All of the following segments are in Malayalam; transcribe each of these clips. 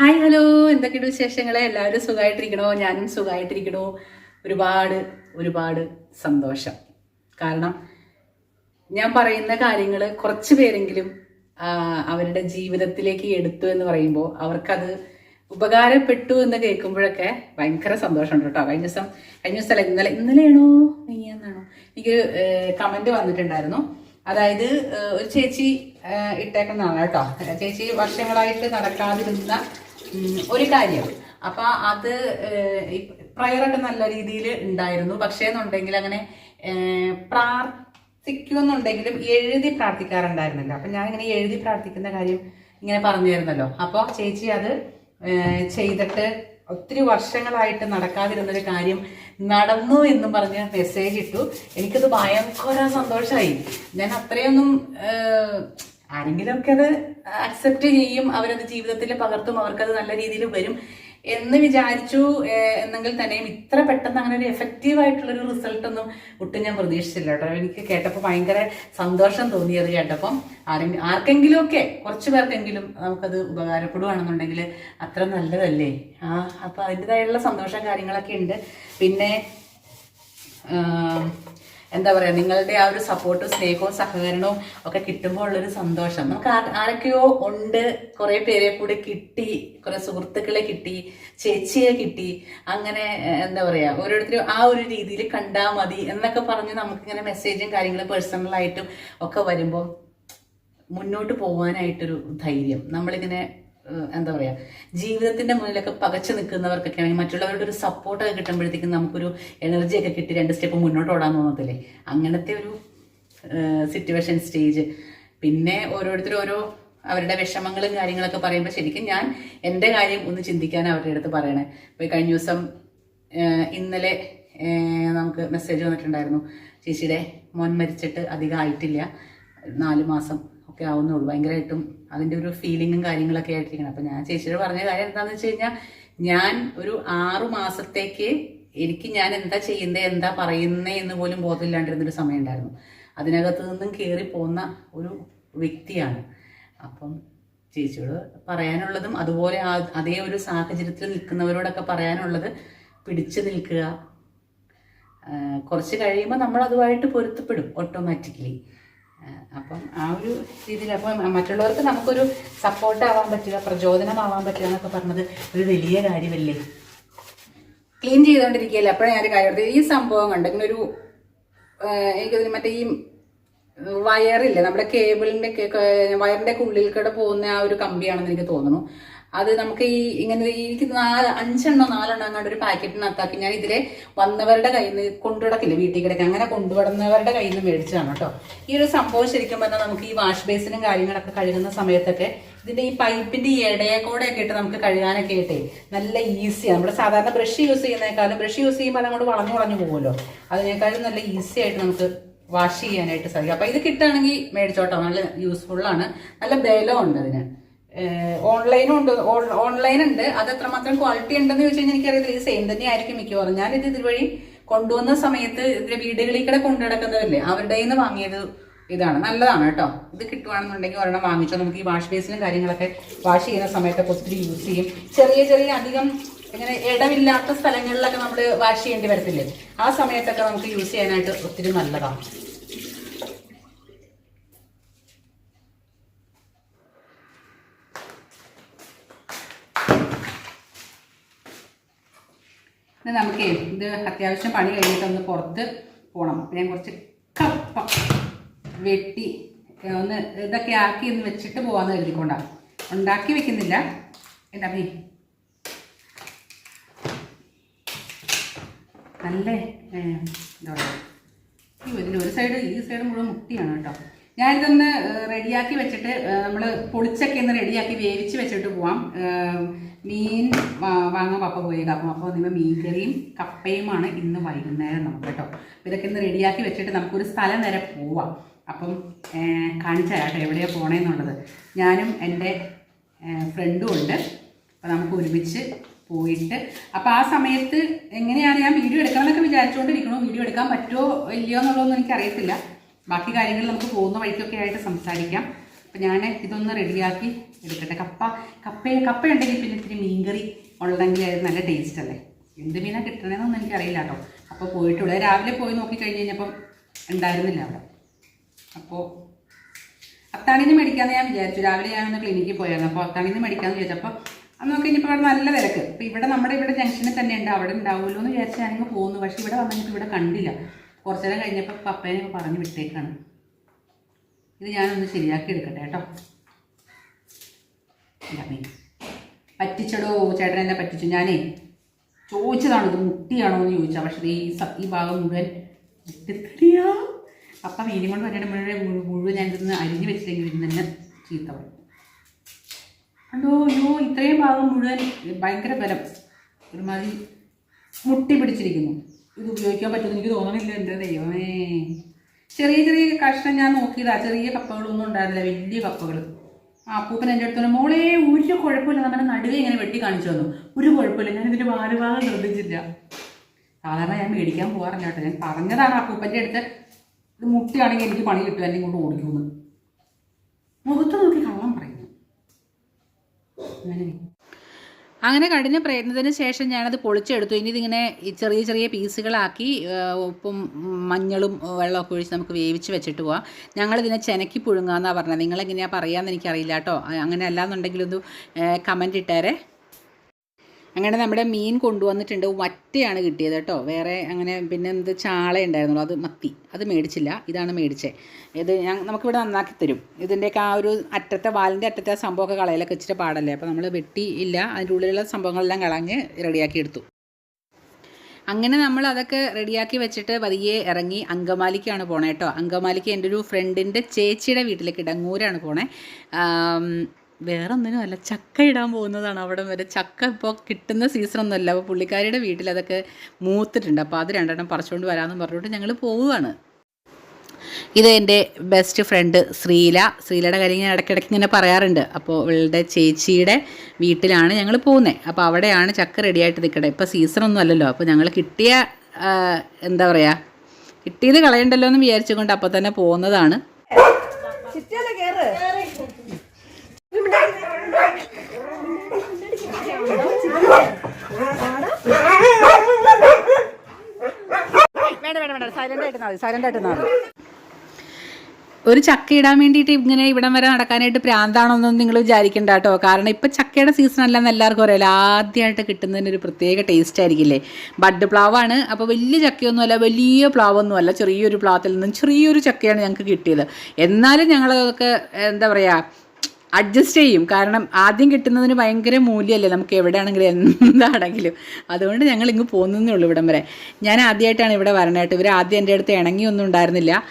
Hi hello. എന്തൊക്കെയുണ്ട് വിശേഷങ്ങളെ? എല്ലാവരും സുഖമായിട്ടിരിക്കണോ ഞാനും സുഖമായിട്ടിരിക്കണോ ഒരുപാട് ഒരുപാട് സന്തോഷം. കാരണം ഞാൻ പറയുന്ന കാര്യങ്ങൾ കുറച്ച് പേരെങ്കിലും അവരുടെ ജീവിതത്തിലേക്ക് എടുത്തു എന്ന് പറയുമ്പോൾ അവർക്കത് ഉപകാരപ്പെട്ടു എന്ന് കേൾക്കുമ്പോഴൊക്കെ ഭയങ്കര സന്തോഷമുണ്ട് കേട്ടോ. കഴിഞ്ഞ ദിവസം കഴിഞ്ഞ ദിവസം ഇന്നലെ ഇന്നലെയാണോ? നെയ്യാന്നാണോ എനിക്ക് കമന്റ് വന്നിട്ടുണ്ടായിരുന്നു. അതായത് ഒരു ചേച്ചി ഇട്ടേക്കുന്നതാണ് കേട്ടോ. ചേച്ചി വർഷങ്ങളായിട്ട് നടക്കാതിരുന്ന ഒരു കാര്യം. അപ്പൊ അത് പ്രയറൊക്കെ നല്ല രീതിയിൽ ഉണ്ടായിരുന്നു. പക്ഷേ എന്നുണ്ടെങ്കിൽ അങ്ങനെ പ്രാർത്ഥിക്കുമെന്നുണ്ടെങ്കിലും എഴുതി പ്രാർത്ഥിക്കാറുണ്ടായിരുന്നില്ല. അപ്പൊ ഞാൻ ഇങ്ങനെ എഴുതി പ്രാർത്ഥിക്കുന്ന കാര്യം ഇങ്ങനെ പറഞ്ഞു തരുന്നല്ലോ അപ്പോൾ ചേച്ചി അത് ചെയ്തിട്ട് ഒത്തിരി വർഷങ്ങളായിട്ട് നടക്കാതിരുന്നൊരു കാര്യം നടന്നു എന്നും പറഞ്ഞ് മെസ്സേജ് ഇട്ടു. എനിക്കത് ഭയങ്കര സന്തോഷമായി ഞാൻ അത്രയൊന്നും ആരെങ്കിലുമൊക്കെ അത് അക്സെപ്റ്റ് ചെയ്യും അവരത് ജീവിതത്തിൽ പകർത്തും അവർക്കത് നല്ല രീതിയിൽ വരും എന്ന് വിചാരിച്ചു. എന്നെങ്കിൽ തന്നെയും ഇത്ര പെട്ടെന്ന് അങ്ങനെ ഒരു എഫക്റ്റീവ് ആയിട്ടുള്ളൊരു റിസൾട്ട് ഒന്നും ഒട്ടും ഞാൻ പ്രതീക്ഷിച്ചില്ല കേട്ടോ. എനിക്ക് കേട്ടപ്പോൾ ഭയങ്കര സന്തോഷം തോന്നിയത് കേട്ടപ്പം. ആരെങ്കിലും ആർക്കെങ്കിലുമൊക്കെ കുറച്ച് പേർക്കെങ്കിലും നമുക്കത് ഉപകാരപ്പെടുകയാണെന്നുണ്ടെങ്കിൽ അത്ര നല്ലതല്ലേ? ആ അപ്പം അതിന്റെതായുള്ള സന്തോഷം കാര്യങ്ങളൊക്കെ ഉണ്ട്. പിന്നെ എന്താ പറയാ നിങ്ങളുടെ ആ ഒരു സപ്പോർട്ടും സ്നേഹവും സഹകരണവും ഒക്കെ കിട്ടുമ്പോൾ ഉള്ളൊരു സന്തോഷം. നമുക്ക് ആരൊക്കെയോ ഉണ്ട് കുറെ പേരെ കൂടെ കിട്ടി കുറെ സുഹൃത്തുക്കളെ കിട്ടി ചേച്ചിയെ കിട്ടി. അങ്ങനെ എന്താ പറയാ ഓരോരുത്തരും ആ ഒരു രീതിയിൽ കണ്ടാൽ മതി എന്നൊക്കെ പറഞ്ഞ് നമുക്കിങ്ങനെ മെസ്സേജും കാര്യങ്ങളും പേഴ്സണലായിട്ടും ഒക്കെ വരുമ്പോൾ മുന്നോട്ട് പോകാനായിട്ടൊരു ധൈര്യം. നമ്മളിങ്ങനെ എന്താ പറയാ ജീവിതത്തിന്റെ മുന്നിലൊക്കെ പകച്ചു നിൽക്കുന്നവർക്കൊക്കെ ആണെങ്കിൽ മറ്റുള്ളവരുടെ ഒരു സപ്പോർട്ടൊക്കെ കിട്ടുമ്പോഴത്തേക്കും നമുക്കൊരു എനർജി ഒക്കെ കിട്ടി രണ്ട് സ്റ്റെപ്പ് മുന്നോട്ട് ഓടാൻ തോന്നത്തില്ലേ? അങ്ങനത്തെ ഒരു സിറ്റുവേഷൻ സ്റ്റേജ് പിന്നെ ഓരോരുത്തർ ഓരോ അവരുടെ വിഷമങ്ങളും കാര്യങ്ങളൊക്കെ പറയുമ്പോൾ ശരിക്കും ഞാൻ എന്റെ കാര്യം ഒന്ന് ചിന്തിക്കാൻ അവരുടെ അടുത്ത് പറയണേ. ഇപ്പോൾ കഴിഞ്ഞ ദിവസം ഇന്നലെ നമുക്ക് മെസ്സേജ് വന്നിട്ടുണ്ടായിരുന്നു. ചേച്ചിയുടെ മോൻ മരിച്ചിട്ട് അധികം ആയിട്ടില്ല. നാല് മാസം ഒക്കെ ആവുന്നുള്ളൂ. ഭയങ്കരമായിട്ടും അതിന്റെ ഒരു ഫീലിങ്ങും കാര്യങ്ങളൊക്കെ ആയിട്ടിരിക്കണം. അപ്പം ഞാൻ ചേച്ചിയോട് പറഞ്ഞ കാര്യം എന്താണെന്ന് വെച്ച് കഴിഞ്ഞാൽ ഞാൻ ഒരു ആറു മാസത്തേക്ക് എനിക്ക് ഞാൻ എന്താ ചെയ്യുന്നത് എന്താ പറയുന്നേ എന്ന് പോലും ബോധമില്ലാണ്ടിരുന്നൊരു സമയം ഉണ്ടായിരുന്നു. അതിനകത്ത് നിന്നും കയറി പോകുന്ന ഒരു വ്യക്തിയാണ്. അപ്പം ചേച്ചിയോട് പറയാനുള്ളതും അതുപോലെ അതേ ഒരു സാഹചര്യത്തിൽ നിൽക്കുന്നവരോടൊക്കെ പറയാനുള്ളത് പിടിച്ചു നിൽക്കുക. കുറച്ച് കഴിയുമ്പോൾ നമ്മൾ അതുമായിട്ട് പൊരുത്തപ്പെടും ഓട്ടോമാറ്റിക്കലി അപ്പം ആ ഒരു രീതിയിൽ അപ്പം മറ്റുള്ളവർക്ക് നമുക്കൊരു സപ്പോർട്ട് ആവാൻ പറ്റുക പ്രചോദനമാവാൻ പറ്റുക എന്നൊക്കെ പറഞ്ഞത് ഒരു വലിയ കാര്യമല്ലേ? ക്ലീൻ ചെയ്തുകൊണ്ടിരിക്കുകയല്ലേ അപ്പോഴാണ് ഞാൻ ഒരു കാര്യം. ഈ സംഭവം കണ്ട് ഇങ്ങനെ ഒരു എനിക്കതിന് മറ്റേ ഈ വയറില്ലേ നമ്മുടെ കേബിളിന്റെ വയറിന്റെ ഉള്ളിൽ കൂടെ പോകുന്ന ആ ഒരു കമ്പിയാണെന്ന് എനിക്ക് തോന്നുന്നു. അത് നമുക്ക് ഈ ഇങ്ങനെ എനിക്ക് നാല് അഞ്ചെണ്ണോ നാലെണ്ണോ അങ്ങോട്ട് ഒരു പാക്കറ്റിനകത്താക്കി ഞാൻ ഇതിലെ വന്നവരുടെ കയ്യിൽ നിന്ന് കൊണ്ടുവിടക്കില്ല വീട്ടിൽ കിടക്കുക അങ്ങനെ കൊണ്ടുവിടുന്നവരുടെ കയ്യിൽ നിന്ന് മേടിച്ചതാണ് കേട്ടോ. ഈ ഒരു സംഭവം ശരിക്കും പറഞ്ഞാൽ നമുക്ക് ഈ വാഷ് ബേസിനും കാര്യങ്ങളൊക്കെ കഴുകുന്ന സമയത്തൊക്കെ ഇതിന്റെ ഈ പൈപ്പിന്റെ ഈ ഇടയെ കൂടെ ഒക്കെ ഇട്ട് നമുക്ക് കഴുകാനൊക്കെ ആയിട്ടേ നല്ല ഈസിയാണ്. നമ്മുടെ സാധാരണ ബ്രഷ് യൂസ് ചെയ്യുന്നേക്കാളും ബ്രഷ് യൂസ് ചെയ്യുമ്പോൾ അതങ്ങോട്ട് വളഞ്ഞു വളഞ്ഞു പോകുമല്ലോ. അതിനേക്കാളും നല്ല ഈസി ആയിട്ട് നമുക്ക് വാഷ് ചെയ്യാനായിട്ട് സാധിക്കും. അപ്പൊ ഇത് കിട്ടുകയാണെങ്കിൽ മേടിച്ചോട്ടോ. നല്ല യൂസ്ഫുൾ ആണ് നല്ല ബലമുണ്ട് അതിന്. ഓൺലൈനും ഉണ്ട് ഓൺലൈൻ ഉണ്ട്. അത് എത്രമാത്രം ക്വാളിറ്റി ഉണ്ടെന്ന് ചോദിച്ചു കഴിഞ്ഞാൽ എനിക്കറിയത്തില്ല. ഇത് സെയിം തന്നെ ആയിരിക്കും മിക്കവാറും ഞാനിത് ഇതുവഴി കൊണ്ടുവന്ന സമയത്ത് ഇതിന്റെ വീടുകളിൽ കൂടെ കൊണ്ടു നടക്കുന്നതല്ലേ? അവരുടെ നിന്ന് വാങ്ങിയത് ഇതാണ്. നല്ലതാണ് കേട്ടോ. ഇത് കിട്ടുവാണെന്നുണ്ടെങ്കിൽ ഒരെണ്ണം വാങ്ങിച്ചോ. നമുക്ക് ഈ വാഷ് ബേസിലും കാര്യങ്ങളൊക്കെ വാഷ് ചെയ്യുന്ന സമയത്തൊക്കെ ഒത്തിരി യൂസ് ചെയ്യും. ചെറിയ ചെറിയ അധികം ഇങ്ങനെ ഇടമില്ലാത്ത സ്ഥലങ്ങളിലൊക്കെ നമ്മൾ വാഷ് ചെയ്യേണ്ടി വരത്തില്ലേ? ആ സമയത്തൊക്കെ നമുക്ക് യൂസ് ചെയ്യാനായിട്ട് ഒത്തിരി നല്ലതാണ് ഇനി നമുക്ക് ഇത് അത്യാവശ്യം പണി കഴിഞ്ഞിട്ട് ഒന്ന് പുറത്ത് പോകണം അപ്പം ഞാൻ കുറച്ച് കപ്പ വെട്ടി ഒന്ന് ഇതൊക്കെ ആക്കി ഒന്ന് വെച്ചിട്ട് പോകാമെന്ന് കരുതിക്കൊണ്ടാണ് ഉണ്ടാക്കി വെക്കുന്നില്ല. എന്താ മീ നല്ല എന്താ പറയുക ഒരു സൈഡ് ഈ സൈഡ് മുഴുവൻ മുട്ടിയാണ് കേട്ടോ. ഞാനിതൊന്ന് റെഡിയാക്കി വെച്ചിട്ട് നമ്മൾ പൊളിച്ചൊക്കെ ഒന്ന് റെഡിയാക്കി വേവിച്ച് വെച്ചിട്ട് പോവാം. മീൻ വാങ്ങാൻ പപ്പ പോയേക്കാം. അപ്പം അപ്പോൾ നിങ്ങൾ മീൻകറിയും കപ്പയുമാണ് ഇന്ന് വൈകുന്നേരം നമുക്ക് കേട്ടോ. ഇതൊക്കെ ഒന്ന് റെഡിയാക്കി വെച്ചിട്ട് നമുക്കൊരു സ്ഥലം വരെ പോവാം. അപ്പം കാണിച്ചു കേട്ടോ എവിടെയാണ് പോണേന്നുള്ളത്. ഞാനും എന്റെ ഫ്രണ്ടും ഉണ്ട്. അപ്പോൾ നമുക്ക് ഒരുമിച്ച് പോയിട്ട് അപ്പോൾ ആ സമയത്ത് എങ്ങനെയാണ് ഞാൻ വീഡിയോ എടുക്കണമെന്നൊക്കെ വിചാരിച്ചുകൊണ്ടിരിക്കണോ വീഡിയോ എടുക്കാൻ പറ്റുമോ ഇല്ലയോ എന്നുള്ളതൊന്നും എനിക്കറിയത്തില്ല. ബാക്കി കാര്യങ്ങൾ നമുക്ക് പോകുന്ന വഴിക്കൊക്കെ ആയിട്ട് സംസാരിക്കാം. അപ്പം ഞാൻ ഇതൊന്ന് റെഡിയാക്കി എടുക്കട്ടെ. കപ്പ കപ്പ കപ്പ ഉണ്ടെങ്കിൽ പിന്നെ ഇത്തിരി മീൻകറി ഉള്ളതെങ്കിൽ അത് നല്ല ടേസ്റ്റ് അല്ലേ? എന്ത് മീനാണ് കിട്ടണമെന്നൊന്നും എനിക്കറിയില്ല കേട്ടോ. അപ്പോൾ പോയിട്ടുള്ളൂ. രാവിലെ പോയി നോക്കി കഴിഞ്ഞ് കഴിഞ്ഞപ്പം ഉണ്ടായിരുന്നില്ല അവിടെ. അപ്പോൾ അത്താണിന്ന് മേടിക്കാമെന്ന് ഞാൻ വിചാരിച്ചു. രാവിലെ ഞാനൊന്ന് ക്ലിനിക്കിൽ പോയായിരുന്നു. അപ്പോൾ അത്താണിന്ന് മേടിക്കാമെന്ന് വിചാരിച്ചു അപ്പോൾ അന്ന് നോക്കി കഴിഞ്ഞപ്പോൾ അവിടെ നല്ല തിരക്ക്. അപ്പോൾ ഇവിടെ നമ്മുടെ ഇവിടെ ജംഗ്ഷനിൽ തന്നെ ഉണ്ട് അവിടെ ഉണ്ടാവുമല്ലോ എന്ന് വിചാരിച്ച് ഞാനിങ്ങ് പോകുന്നു പക്ഷേ ഇവിടെ വന്നിട്ട് ഇവിടെ കണ്ടില്ല. കുറച്ച് നേരം കഴിഞ്ഞപ്പോൾ പപ്പേനെ പറഞ്ഞു വിട്ടേക്കാണ്. ഇത് ഞാനൊന്ന് ശരിയാക്കി എടുക്കട്ടെ കേട്ടോ. പറ്റിച്ചടോ ചേട്ടൻ എന്നെ പറ്റിച്ചു. ഞാനേ ചോദിച്ചതാണ് ഇത് മുട്ടിയാണോ എന്ന് ചോദിച്ചാൽ പക്ഷേ ഈ ഈ ഭാഗം മുഴുവൻ മുട്ടിത്തടിയാ അപ്പം മീനും കൊണ്ട് വന്നിട്ട് മുഴുവൻ മുഴുവൻ ഞാൻ ഇതൊന്ന് അരിഞ്ഞ് വെച്ചില്ലെങ്കിൽ ഇതിന് തന്നെ ചീത്ത പറയും. അല്ലോ അയ്യോ ഇത്രയും ഭാഗം മുഴുവൻ ഭയങ്കര ബലം. ഒരുമാതിരി മുട്ടി പിടിച്ചിരിക്കുന്നു. ഇത് ഉപയോഗിക്കാൻ പറ്റുമെന്ന് എനിക്ക് തോന്നണില്ല എന്റെ ദൈവമേ. ചെറിയ ചെറിയ കഷ്ണം ഞാൻ നോക്കിയതാ. ചെറിയ കപ്പകളൊന്നും ഉണ്ടായിരുന്നില്ല വലിയ കപ്പകൾ ആ അപ്പൂപ്പൻ എന്റെ അടുത്തോണ്ട് മോളെ ഒരു കുഴപ്പമില്ല. നമ്മുടെ നടുവേ ഇങ്ങനെ വെട്ടി കാണിച്ചു തന്നു. ഒരു കുഴപ്പമില്ല ഞാൻ ഇതിന്റെ ഭാരഭാഗം ശ്രദ്ധിച്ചില്ല. സാധാരണ ഞാൻ മേടിക്കാൻ പോകാറില്ല കേട്ടോ. ഞാൻ പറഞ്ഞതാണ് അപ്പൂപ്പന്റെ അടുത്ത് ഇത് മുട്ടിയാണെങ്കിൽ എനിക്ക് പണി കിട്ടും എന്നെ കൊണ്ട് ഓടിക്കുമെന്ന് മുഖത്ത് നോക്കി കള്ളം പറയുന്നു. അങ്ങനെ അങ്ങനെ കഠിന പ്രയത്നത്തിന് ശേഷം ഞാനത് പൊളിച്ചെടുത്തു. ഇനി ഇതിങ്ങനെ ചെറിയ ചെറിയ പീസുകളാക്കി ഉപ്പും മഞ്ഞളും വെള്ളമൊക്കെ ഒഴിച്ച് നമുക്ക് വേവിച്ച് വെച്ചിട്ട് പോവാം. ഞങ്ങളിതിനെ ചെനക്കി പുഴുങ്ങാന്നാണ് പറഞ്ഞത്. നിങ്ങളെങ്ങനെയാണ് പറയാമെന്ന് എനിക്കറിയില്ല കേട്ടോ അങ്ങനെ അല്ലാന്നുണ്ടെങ്കിലൊന്ന് കമന്റ് ഇട്ടേരെ. അങ്ങനെ നമ്മുടെ മീൻ കൊണ്ടുവന്നിട്ടുണ്ട്. വറ്റയാണ് കിട്ടിയത് കേട്ടോ. വേറെ അങ്ങനെ പിന്നെ എന്ത് ചാള ഉണ്ടായിരുന്നുള്ളൂ അത് മത്തി. അത് മേടിച്ചില്ല. ഇതാണ് മേടിച്ചത് ഇത് ഞാൻ നമുക്കിവിടെ നന്നാക്കി തരും. ഇതിന്റെയൊക്കെ ആ ഒരു അറ്റത്തെ വാലിന്റെ അറ്റത്തെ സംഭവമൊക്കെ കളയിലൊക്കെ ഇച്ചിരി പാടല്ലേ. അപ്പോൾ നമ്മൾ വെട്ടി ഇല്ല. അതിന്റെ ഉള്ളിലുള്ള സംഭവങ്ങളെല്ലാം കളഞ്ഞ് റെഡിയാക്കി എടുത്തു. അങ്ങനെ നമ്മൾ അതൊക്കെ റെഡിയാക്കി വെച്ചിട്ട് പതിയെ ഇറങ്ങി അങ്കമാലിക്കാണ് പോണേ കേട്ടോ. അങ്കമാലിക്ക് എന്റെ ഒരു ഫ്രണ്ടിന്റെ ചേച്ചിയുടെ വീട്ടിലേക്ക് ഇടങ്ങൂരാണ് പോണേ. വേറെ ഒന്നിനും അല്ല ചക്ക ഇടാൻ പോകുന്നതാണ് അവിടെ വരെ. ചക്ക ഇപ്പോൾ കിട്ടുന്ന സീസണൊന്നുമല്ല അപ്പോൾ പുള്ളിക്കാരിയുടെ വീട്ടിൽ അതൊക്കെ മൂത്തിട്ടുണ്ട്. അപ്പോൾ അത് രണ്ടെണ്ണം പറിച്ചുകൊണ്ട് വരാമെന്ന് പറഞ്ഞിട്ട് ഞങ്ങൾ പോവുകയാണ്. ഇത് എന്റെ ബെസ്റ്റ് ഫ്രണ്ട് ശ്രീല. ശ്രീലയുടെ കാര്യം ഞാൻ ഇടയ്ക്കിടയ്ക്ക് ഇങ്ങനെ പറയാറുണ്ട്. അപ്പോൾ ഇവളുടെ ചേച്ചിയുടെ വീട്ടിലാണ് ഞങ്ങൾ പോകുന്നത് അപ്പോൾ അവിടെയാണ് ചക്ക റെഡിയായിട്ട് നിൽക്കട്ടെ ഇപ്പോൾ സീസണൊന്നും അല്ലല്ലോ. അപ്പോൾ ഞങ്ങൾ കിട്ടിയ എന്താ പറയുക കിട്ടിയത് കളയണ്ടല്ലോ എന്ന് വിചാരിച്ചുകൊണ്ട് അപ്പോൾ തന്നെ പോകുന്നതാണ് ചുറ്റല്ലേ കേറ് സൈലന്റ് ആയിട്ട് സൈലന്റ് ആയിട്ട് ഒരു ചക്ക ഇടാൻ വേണ്ടിയിട്ട് ഇങ്ങനെ ഇവിടം വരെ നടക്കാനായിട്ട് പ്രാന്താണോന്നൊന്നും നിങ്ങൾ വിചാരിക്കണ്ട കേട്ടോ. കാരണം ഇപ്പം ചക്കയുടെ സീസൺ അല്ലെന്ന് എല്ലാവർക്കും അറിയാലോ. ആദ്യമായിട്ട് കിട്ടുന്നതിന് ഒരു പ്രത്യേക ടേസ്റ്റ് ആയിരിക്കില്ലേ? ബഡ് പ്ലാവാണ്. അപ്പോൾ വലിയ ചക്കയൊന്നുമല്ല വലിയ പ്ലാവൊന്നുമല്ല. ചെറിയൊരു പ്ലാവത്തിൽ നിന്നും ചെറിയൊരു ചക്കയാണ് ഞങ്ങൾക്ക് കിട്ടിയത്. എന്നാലും ഞങ്ങളതൊക്കെ എന്താ പറയുക അഡ്ജസ്റ്റ് ചെയ്യും. കാരണം ആദ്യം കിട്ടുന്നതിന് ഭയങ്കര മൂല്യമല്ലേ? നമുക്ക് എവിടെയാണെങ്കിലും എന്താണെങ്കിലും. അതുകൊണ്ട് ഞങ്ങൾ ഇങ്ങ് പോകുന്നതേ ഉള്ളൂ ഇവിടം വരെ. ഞാൻ ആദ്യമായിട്ടാണ് ഇവിടെ വരണേട്ട് ഇവർ ആദ്യം എന്റെ അടുത്ത് ഇണങ്ങിയൊന്നും ഉണ്ടായിരുന്നില്ല.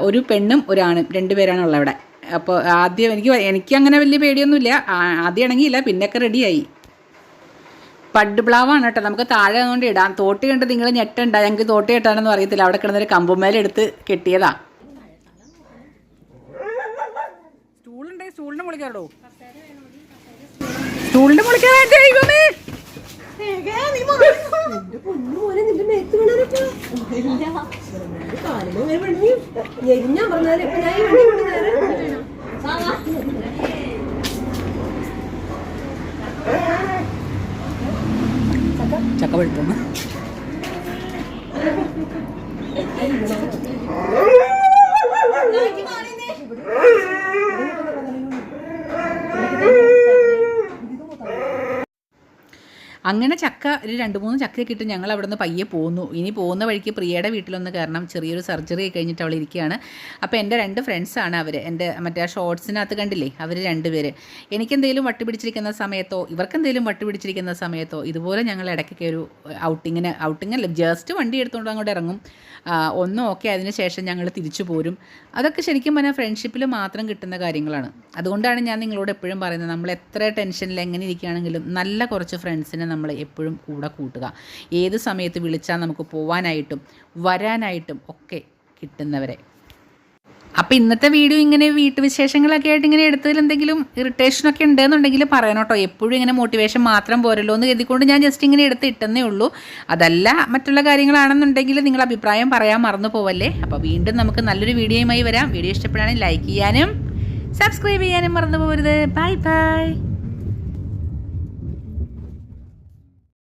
ഒരു പെണ്ണും ഒരാണും രണ്ടുപേരാണ് ഉള്ളത് ഇവിടെ. അപ്പോൾ ആദ്യം എനിക്ക് എനിക്ക് അങ്ങനെ വലിയ പേടിയൊന്നുമില്ല. ആദ്യം ഇണങ്ങിയില്ല പിന്നൊക്കെ റെഡിയായി പഡ് പ്ലാവാണ് കേട്ടോ. നമുക്ക് താഴെ അതുകൊണ്ട് ഇടാം. തോട്ടി കണ്ട് നിങ്ങൾ ഞെട്ടുണ്ടായി ഞങ്ങൾക്ക് തോട്ടി കെട്ടാണെന്ന് അറിയത്തില്ല. അവിടെ കിടന്നൊരു കമ്പുമേലെടുത്ത് കെട്ടിയതാ. സ്റ്റൂളിന്റെ മുളിക്കാറോ സ്റ്റൂളിന്റെ മുളിക്കാൻ ദൈവമേ? പൊന്നു ചക്ക നിന്റെ മേത്ത് വീണാലിപ്പോ കാലം അങ്ങനെ പണിഞ്ഞു എരിഞ്ഞാൻ പറഞ്ഞാൽ ഇപ്പൊ ഞാൻ ഈ വണ്ടി കൊണ്ട് നേരെ ചക്ക പഴുത്തോന്ന് അങ്ങനെ ചക്ക ഒരു രണ്ട് മൂന്ന് ചക്കയൊക്കെ ഇട്ട് ഞങ്ങൾ അവിടെ നിന്ന് പയ്യെ പോന്നു. ഇനി പോകുന്ന വഴിക്ക് പ്രിയയുടെ വീട്ടിലൊന്ന് കയറണം. ചെറിയൊരു സർജറി കഴിഞ്ഞിട്ട് അവൾ ഇരിക്കുകയാണ്. അപ്പോൾ എന്റെ രണ്ട് ഫ്രണ്ട്സാണ് അവർ എന്റെ മറ്റേ ഷോർട്സിനകത്ത് കണ്ടില്ലേ? അവർ രണ്ടുപേര് എനിക്കെന്തെങ്കിലും വട്ടി പിടിച്ചിരിക്കുന്ന സമയത്തോ ഇവർക്കെന്തെങ്കിലും വട്ടി പിടിച്ചിരിക്കുന്ന സമയത്തോ ഇതുപോലെ ഞങ്ങൾ ഇടയ്ക്കൊക്കെ ഒരു ഔട്ടിങ്ങിന് ഔട്ടിങ് അല്ല ജസ്റ്റ് വണ്ടി എടുത്തുകൊണ്ട് അങ്ങോട്ട് ഇറങ്ങും. ഒന്നും ഓക്കെ അതിന് ശേഷം ഞങ്ങൾ തിരിച്ചു പോരും. അതൊക്കെ ശരിക്കും പറഞ്ഞാൽ ഫ്രണ്ട്ഷിപ്പിൽ മാത്രം കിട്ടുന്ന കാര്യങ്ങളാണ്. അതുകൊണ്ടാണ് ഞാൻ നിങ്ങളോട് എപ്പോഴും പറയുന്നത് നമ്മൾ എത്ര ടെൻഷനിൽ എങ്ങനെ ഇരിക്കുകയാണെങ്കിലും നല്ല കുറച്ച് ഫ്രണ്ട്സിനെ നമ്മൾ എപ്പോഴും കൂടെ കൂട്ടുക. ഏത് സമയത്ത് വിളിച്ചാൽ നമുക്ക് പോവാനായിട്ടും വരാനായിട്ടും ഒക്കെ കിട്ടുന്നവരെ. അപ്പോൾ ഇന്നത്തെ വീഡിയോ ഇങ്ങനെ വീട്ടുവിശേഷങ്ങളൊക്കെ ആയിട്ട് ഇങ്ങനെ എടുത്തതിൽ എന്തെങ്കിലും ഇറിറ്റേഷനൊക്കെ ഉണ്ടെന്നുണ്ടെങ്കിൽ പറയണം കേട്ടോ. എപ്പോഴും ഇങ്ങനെ മോട്ടിവേഷൻ മാത്രം പോരല്ലോ എന്ന് കരുതിക്കൊണ്ട് ഞാൻ ജസ്റ്റ് ഇങ്ങനെ എടുത്ത് ഇട്ടെന്നേ ഉള്ളൂ. അതല്ല മറ്റുള്ള കാര്യങ്ങളാണെന്നുണ്ടെങ്കിൽ നിങ്ങൾ അഭിപ്രായം പറയാൻ മറന്നു പോവല്ലേ? അപ്പോൾ വീണ്ടും നമുക്ക് നല്ലൊരു വീഡിയോയുമായി വരാം. വീഡിയോ ഇഷ്ടപ്പെടുകയാണെങ്കിൽ ലൈക്ക് ചെയ്യാനും സബ്സ്ക്രൈബ് ചെയ്യാനും മറന്നു പോകരുത് ബൈ ബൈ